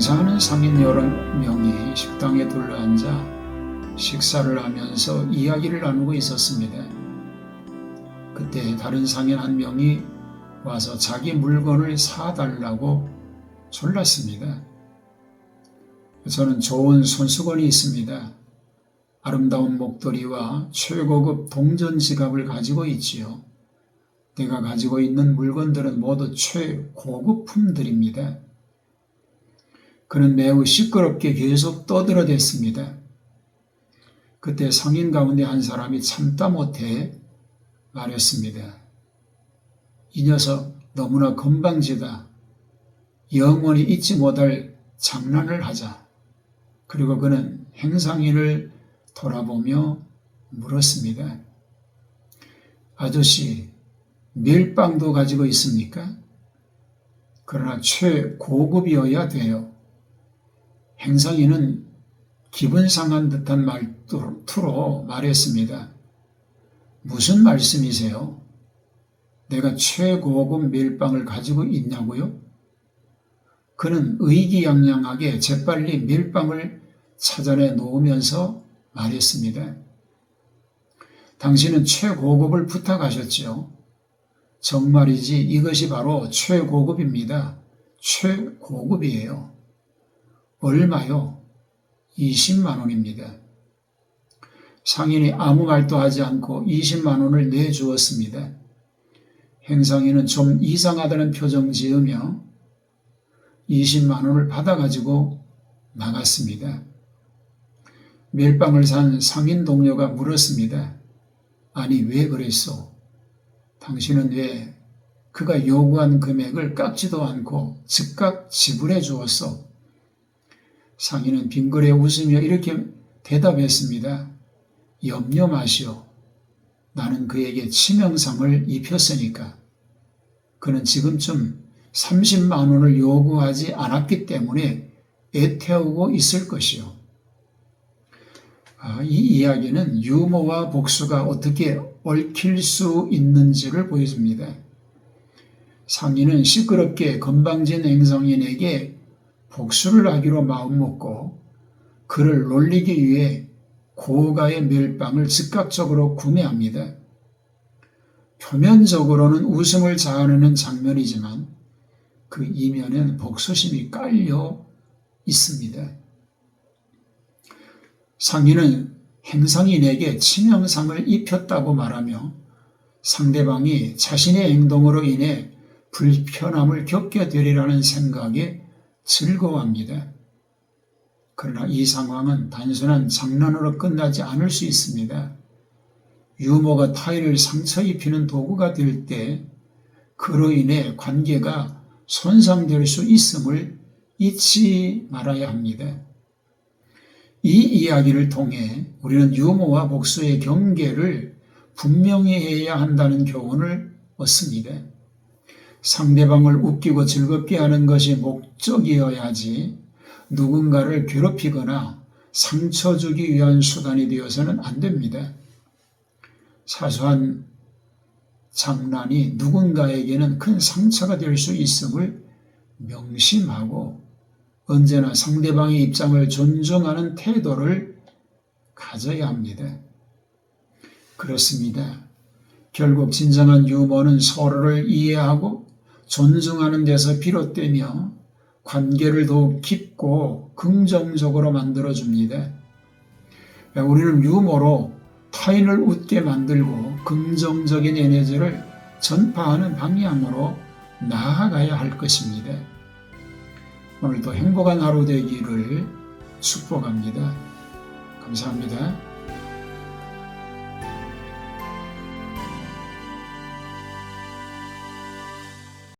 장사하는 상인 여러 명이 식당에 둘러앉아 식사를 하면서 이야기를 나누고 있었습니다. 그때 다른 상인 한 명이 와서 자기 물건을 사달라고 졸랐습니다. 저는 좋은 손수건이 있습니다. 아름다운 목도리와 최고급 동전 지갑을 가지고 있지요. 내가 가지고 있는 물건들은 모두 최고급품들입니다. 그는 매우 시끄럽게 계속 떠들어댔습니다. 그때 성인 가운데 한 사람이 참다 못해 말했습니다. 이 녀석 너무나 건방지다. 영원히 잊지 못할 장난을 하자. 그리고 그는 행상인을 돌아보며 물었습니다. 아저씨, 밀빵도 가지고 있습니까? 그러나 최고급이어야 돼요. 행상인은 기분 상한 듯한 말투로 말했습니다. 무슨 말씀이세요? 내가 최고급 밀빵을 가지고 있냐고요? 그는 의기양양하게 재빨리 밀빵을 찾아내 놓으면서 말했습니다. 당신은 최고급을 부탁하셨지요. 정말이지 이것이 바로 최고급입니다. 최고급이에요. 얼마요? 20만 원입니다. 상인이 아무 말도 하지 않고 20만 원을 내주었습니다. 행상인은 좀 이상하다는 표정 지으며 20만 원을 받아가지고 나갔습니다. 멜빵을 산 상인 동료가 물었습니다. 아니, 왜 그랬소? 당신은 왜 그가 요구한 금액을 깎지도 않고 즉각 지불해 주었소? 상인은 빙그레 웃으며 이렇게 대답했습니다. 염려 마시오. 나는 그에게 치명상을 입혔으니까. 그는 지금쯤 30만 원을 요구하지 않았기 때문에 애태우고 있을 것이요. 아, 이 이야기는 유머와 복수가 어떻게 얽힐 수 있는지를 보여줍니다. 상인은 시끄럽게 건방진 행성인에게 복수를 하기로 마음먹고 그를 놀리기 위해 고가의 멸빵을 즉각적으로 구매합니다. 표면적으로는 웃음을 자아내는 장면이지만 그 이면엔 복수심이 깔려 있습니다. 상인은 행상인에게 치명상을 입혔다고 말하며 상대방이 자신의 행동으로 인해 불편함을 겪게 되리라는 생각에 즐거워합니다. 그러나 이 상황은 단순한 장난으로 끝나지 않을 수 있습니다. 유머가 타인을 상처 입히는 도구가 될 때 그로 인해 관계가 손상될 수 있음을 잊지 말아야 합니다. 이 이야기를 통해 우리는 유머와 복수의 경계를 분명히 해야 한다는 교훈을 얻습니다. 상대방을 웃기고 즐겁게 하는 것이 목적이어야지 누군가를 괴롭히거나 상처 주기 위한 수단이 되어서는 안 됩니다. 사소한 장난이 누군가에게는 큰 상처가 될 수 있음을 명심하고 언제나 상대방의 입장을 존중하는 태도를 가져야 합니다. 그렇습니다. 결국 진정한 유머는 서로를 이해하고 존중하는 데서 비롯되며 관계를 더욱 깊고 긍정적으로 만들어 줍니다. 우리는 유머로 타인을 웃게 만들고 긍정적인 에너지를 전파하는 방향으로 나아가야 할 것입니다. 오늘도 행복한 하루 되기를 축복합니다. 감사합니다.